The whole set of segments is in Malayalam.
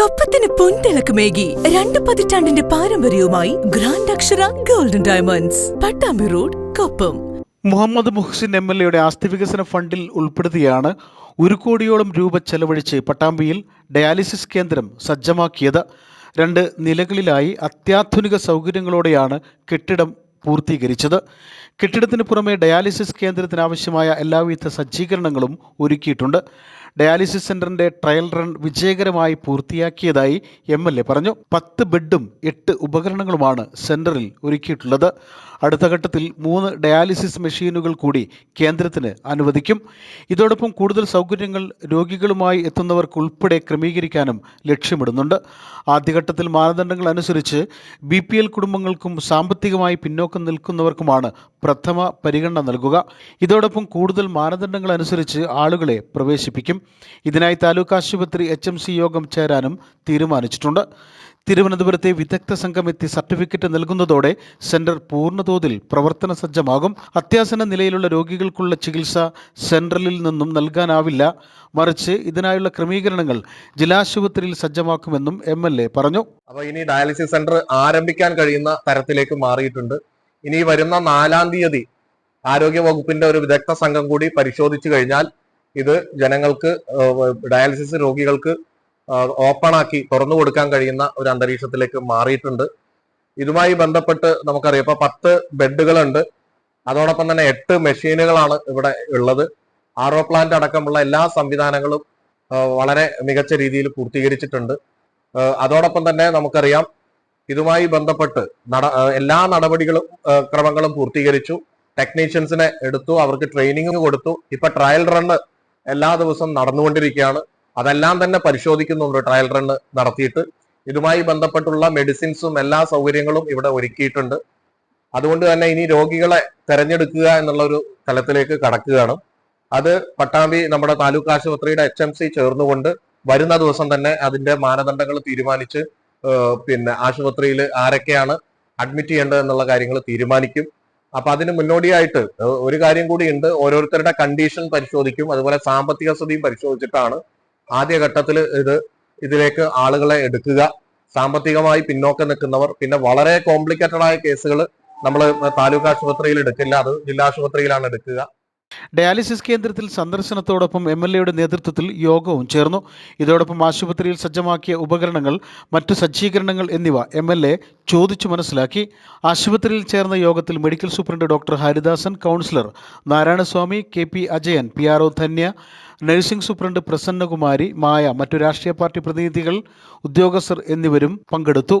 കൊപ്പത്തിന് പൊൻതിളക്കമേകി രണ്ട് പതിറ്റാണ്ടിന്റെ പാരമ്പര്യവുമായി grand Akshara golden diamonds Pattambi road Koppam. Muhammad Muhsin M L എയുടെ ആസ്തി വികസന ഫണ്ടിൽ ഉൾപ്പെടുത്തിയാണ് ഒരു കോടിയോളം രൂപ ചെലവഴിച്ച് പട്ടാമ്പിയിൽ ഡയാലിസിസ് കേന്ദ്രം സജ്ജമാക്കിയത്. രണ്ട് നിലകളിലായി അത്യാധുനിക സൗകര്യങ്ങളോടെയാണ് കെട്ടിടം പൂർത്തീകരിച്ചത്. കെട്ടിടത്തിന് പുറമെ ഡയാലിസിസ് കേന്ദ്രത്തിനാവശ്യമായ എല്ലാവിധ സജ്ജീകരണങ്ങളും ഒരുക്കിയിട്ടുണ്ട്. ഡയാലിസിസ് സെന്ററിന്റെ ട്രയൽ റൺ വിജയകരമായി പൂർത്തിയാക്കിയതായി എം എൽ എ പറഞ്ഞു. പത്ത് ബെഡും എട്ട് ഉപകരണങ്ങളുമാണ് സെന്ററിൽ ഒരുക്കിയിട്ടുള്ളത്. അടുത്ത ഘട്ടത്തിൽ മൂന്ന് ഡയാലിസിസ് മെഷീനുകൾ കൂടി കേന്ദ്രത്തിന് അനുവദിക്കും. ഇതോടൊപ്പം കൂടുതൽ സൗകര്യങ്ങൾ രോഗികളുമായി എത്തുന്നവർക്ക് ഉൾപ്പെടെ ക്രമീകരിക്കാനും ലക്ഷ്യമിടുന്നുണ്ട്. ആദ്യഘട്ടത്തിൽ മാനദണ്ഡങ്ങൾ അനുസരിച്ച് ബി പി എൽ കുടുംബങ്ങൾക്കും സാമ്പത്തികമായി പിന്നോക്കം നിൽക്കുന്നവർക്കുമാണ് പ്രഥമ പരിഗണന നൽകുക. ഇതോടൊപ്പം കൂടുതൽ മാനദണ്ഡങ്ങൾ അനുസരിച്ച് ആളുകളെ പ്രവേശിപ്പിക്കും. ഇതിനായി താലൂക്ക് ആശുപത്രി എച്ച് എം സി യോഗം ചേരാനും തീരുമാനിച്ചിട്ടുണ്ട്. തിരുവനന്തപുരത്തെ വിദഗ്ധ സംഘം എത്തി സർട്ടിഫിക്കറ്റ് നൽകുന്നതോടെ സെന്റർ പൂർണതോതിൽ പ്രവർത്തന സജ്ജമാകും. അത്യാസന നിലയിലുള്ള രോഗികൾക്കുള്ള ചികിത്സ സെൻട്രലിൽ നിന്നും നൽകാനാവില്ല. മറിച്ച് ഇതിനായുള്ള ക്രമീകരണങ്ങൾ ജില്ലാശുപത്രിയിൽ സജ്ജമാക്കുമെന്നും എം പറഞ്ഞു. അപ്പോൾ ഇനി ഡയാലിസിസ് സെന്റർ ആരംഭിക്കാൻ കഴിയുന്ന തരത്തിലേക്ക് മാറിയിട്ടുണ്ട്. ഇനി വരുന്ന നാലാം തീയതി ആരോഗ്യ വകുപ്പിന്റെ ഒരു വിദഗ്ധ സംഘം കൂടി പരിശോധിച്ചു കഴിഞ്ഞാൽ ഇത് ജനങ്ങൾക്ക് ഡയാലിസിസ് രോഗികൾക്ക് ഓപ്പൺ ആക്കി തുറന്നു കൊടുക്കാൻ കഴിയുന്ന ഒരു അന്തരീക്ഷത്തിലേക്ക് മാറിയിട്ടുണ്ട്. ഇതുമായി ബന്ധപ്പെട്ട് നമുക്കറിയാം. ഇപ്പൊ പത്ത് ബെഡുകളുണ്ട്. അതോടൊപ്പം തന്നെ എട്ട് മെഷീനുകളാണ് ഇവിടെ ഉള്ളത്. ആർ ഒ പ്ലാന്റ് അടക്കമുള്ള എല്ലാ സംവിധാനങ്ങളും വളരെ മികച്ച രീതിയിൽ പൂർത്തീകരിച്ചിട്ടുണ്ട്. അതോടൊപ്പം തന്നെ നമുക്കറിയാം ഇതുമായി ബന്ധപ്പെട്ട് നട എല്ലാ നടപടികളും ക്രമങ്ങളും പൂർത്തീകരിച്ചു. ടെക്നീഷ്യൻസിനെ എടുത്തു അവർക്ക് ട്രെയിനിങ് കൊടുത്തു. ഇപ്പൊ ട്രയൽ റണ്ണ് എല്ലാ ദിവസവും നടന്നുകൊണ്ടിരിക്കുകയാണ്. അതെല്ലാം തന്നെ പരിശോധിക്കുന്നുണ്ട് ട്രയൽ റൺ നടത്തിയിട്ട്. ഇതുമായി ബന്ധപ്പെട്ടുള്ള മെഡിസിൻസും എല്ലാ സൗകര്യങ്ങളും ഇവിടെ ഒരുക്കിയിട്ടുണ്ട്. അതുകൊണ്ട് തന്നെ ഇനി രോഗികളെ തെരഞ്ഞെടുക്കുക എന്നുള്ള ഒരു തലത്തിലേക്ക് കടക്കുകയാണ്. അത് പട്ടാമ്പി നമ്മുടെ താലൂക്ക് ആശുപത്രിയുടെ എച്ച് എം സി ചേർന്നുകൊണ്ട് വരുന്ന ദിവസം തന്നെ അതിന്റെ മാനദണ്ഡങ്ങൾ തീരുമാനിച്ച് പിന്നെ ആശുപത്രിയിൽ ആരൊക്കെയാണ് അഡ്മിറ്റ് ചെയ്യേണ്ടത് എന്നുള്ള കാര്യങ്ങൾ തീരുമാനിക്കും. അപ്പൊ അതിന് മുന്നോടിയായിട്ട് ഒരു കാര്യം കൂടി ഉണ്ട്. ഓരോരുത്തരുടെ കണ്ടീഷൻ പരിശോധിക്കും. അതുപോലെ സാമ്പത്തിക സ്ഥിതിയും പരിശോധിച്ചിട്ടാണ് ആദ്യഘട്ടത്തിൽ ഇത് ഇതിലേക്ക് ആളുകളെ എടുക്കുക. സാമ്പത്തികമായി പിന്നോക്കം നിൽക്കുന്നവർ പിന്നെ വളരെ കോംപ്ലിക്കേറ്റഡ് ആയ കേസുകൾ നമ്മൾ താലൂക്ക് ആശുപത്രിയിൽ എടുക്കില്ല. അത് ജില്ലാ ആശുപത്രിയിലാണ് എടുക്കുക. ഡയാലിസിസ് കേന്ദ്രത്തിൽ സന്ദർശനത്തോടൊപ്പം എം എൽ എയുടെ നേതൃത്വത്തിൽ യോഗവും ചേർന്നു. ഇതോടൊപ്പം ആശുപത്രിയിൽ സജ്ജമാക്കിയ ഉപകരണങ്ങൾ മറ്റു സജ്ജീകരണങ്ങൾ എന്നിവ എം എൽ എ ചോദിച്ചു മനസ്സിലാക്കി. ആശുപത്രിയിൽ ചേർന്ന യോഗത്തിൽ medical superintendent doctor Haridasan councillor Narayanaswamy K P Ajayan P R O Dhanya nursing superintendent Prasannakumari Maya മറ്റു രാഷ്ട്രീയ പാർട്ടി പ്രതിനിധികൾ ഉദ്യോഗസ്ഥർ എന്നിവരും പങ്കെടുത്തു.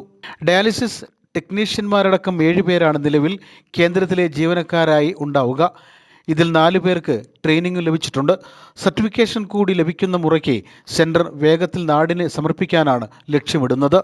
ഡയാലിസിസ് ടെക്നീഷ്യന്മാരടക്കം ഏഴുപേരാണ് നിലവിൽ കേന്ദ്രത്തിലെ ജീവനക്കാരായി ഉണ്ടാവുക. ഇതിൽ നാല് പേർക്ക് ട്രെയിനിങ് ലഭിച്ചിട്ടുണ്ട്. സർട്ടിഫിക്കേഷൻ കൂടി ലഭിക്കുന്ന മുറയ്ക്ക് സെന്റർ വേഗത്തിൽ നാടിന് സമർപ്പിക്കാനാണ് ലക്ഷ്യമിടുന്നത്.